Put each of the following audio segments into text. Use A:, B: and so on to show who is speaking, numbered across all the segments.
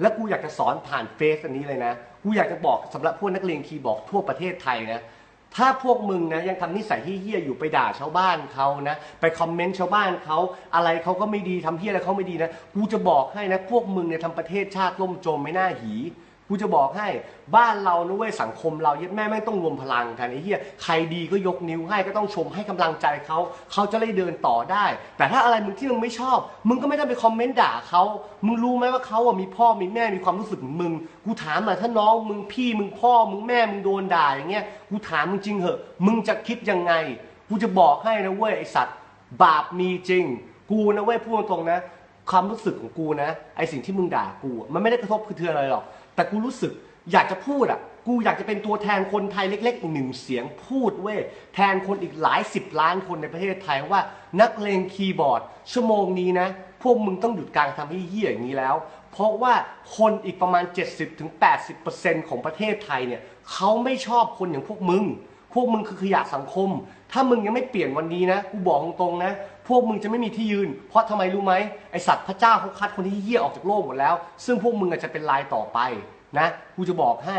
A: แล้วกูอยากจะสอนผ่านเฟซอันนี้เลยนะ กูอยากจะบอกสำหรับพวกนักเรียนคีย์บอร์ดทั่วประเทศไทยนะ ถ้าพวกมึงนะยังทำนิสัยที่เฮี้ยอยู่ไปด่าชาวบ้านเขานะ ไปคอมเมนต์ชาวบ้านเขาอะไรเขาก็ไม่ดีทำเฮี้ยอะไรเขาไม่ดีนะ กูจะบอกให้นะ พวกมึงเนี่ยทำประเทศชาติล่มจมไม่น่าหี กูจะบอกให้บ้านเรานะเว้ยสังคมเราเย็ดแม่แม่งต้องรวมพลังกันไอ้เหี้ยใครดีก็ยกนิ้วให้ก็ต้องชมให้กำลังใจเขาเขาจะได้เดินต่อได้ แต่ถ้าอะไรมึงที่มึงไม่ชอบ มึงก็ไม่ต้องไปคอมเมนต์ด่าเขามึงรู้ไหมว่าเขาอะมีพ่อมีแม่มีความรู้สึกเหมือนมึง กูถามหน่อยถ้าน้องมึงพี่มึงพ่อมึงแม่มึงโดนด่าอย่างเงี้ยกูถามมึงจริงเหอะ มึงจะคิดยังไงกูจะบอกให้นะเว้ยไอสัตว์บาปมีจริง กูนะเว้ยพูดตรงนะ ความรู้สึกของกูนะไอสิ่งที่มึงด่ากูอะมันไม่ได้กระทบกระเทือนอะไรหรอก แต่กูรู้สึกอยากจะพูดอะ กูอยากจะเป็นตัวแทนคนไทยเล็กๆอีกหนึ่งเสียงพูดเว้ยแทนคนอีกหลายสิบล้านคนในประเทศไทยว่านักเลงคีย์บอร์ด ชั่วโมงนี้นะ พวกมึงต้องหยุดการทำให้เหี้ยอย่างนี้แล้ว เพราะว่าคนอีกประมาณ 70-80%ของประเทศไทยเนี่ยเขาไม่ชอบคนอย่างพวกมึง วกมึงคือขยะสังคม ถ้ามึงยังไม่เปลี่ยนวันนี้นะ กูบอกตรงๆนะ พวกมึงจะไม่มีที่ยืน เพราะทำไมรู้ไหมไอสัตว์พระเจ้าเขาคัดคนที่เหี้ยออกจากโลกหมดแล้ว ซึ่งพวกมึงอาจจะเป็นลายต่อไปนะ กูจะบอกให้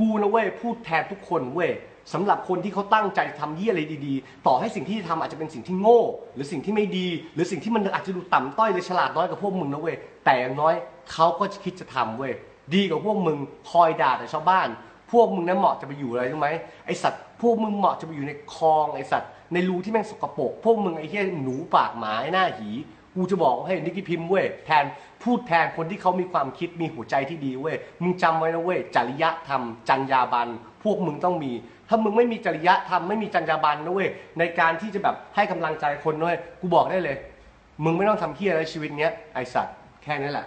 A: กูนะเว้ยพูดแทนทุกคนเว้ยสำหรับคนที่เขาตั้งใจทำเหี้ยอะไรดีๆ ต่อให้สิ่งที่ทำอาจจะเป็นสิ่งที่โง่ หรือสิ่งที่ไม่ดี หรือสิ่งที่มันอาจจะดูต่ำต้อยหรือฉลาดน้อยกว่าพวกมึงนะเว้ยแต่อย่างน้อยเขาก็คิดจะทำเว้ยดีกว่าพวกมึงคอยด่าแต่ชาวบ้าน พวกมึงนั้นเหมาะจะไปอยู่อะไรรู้ไหมไอสัตว์พวกมึงเหมาะจะไปอยู่ในคลองไอสัตว์ในรูที่แม่งสกปรกพวกมึงไอเหี้ยหนูปากหมาไอ้หน้าหีกูจะบอกให้นิกกี้พิมพ์เว้ยแทนพูดแทนคนที่เขามีความคิดมีหัวใจที่ดีเว้ยมึงจำไว้นะเว้ยจริยธรรม จรรยาบรรณพวกมึงต้องมี ถ้ามึงไม่มีจริยธรรมไม่มีจรรยาบรรณนะเว้ยในการที่จะแบบให้กำลังใจคนด้วยกูบอกได้เลย มึงไม่ต้องทำเหี้ยอะไรชีวิตเนี้ยไอสัตว์แค่นั้นแหละ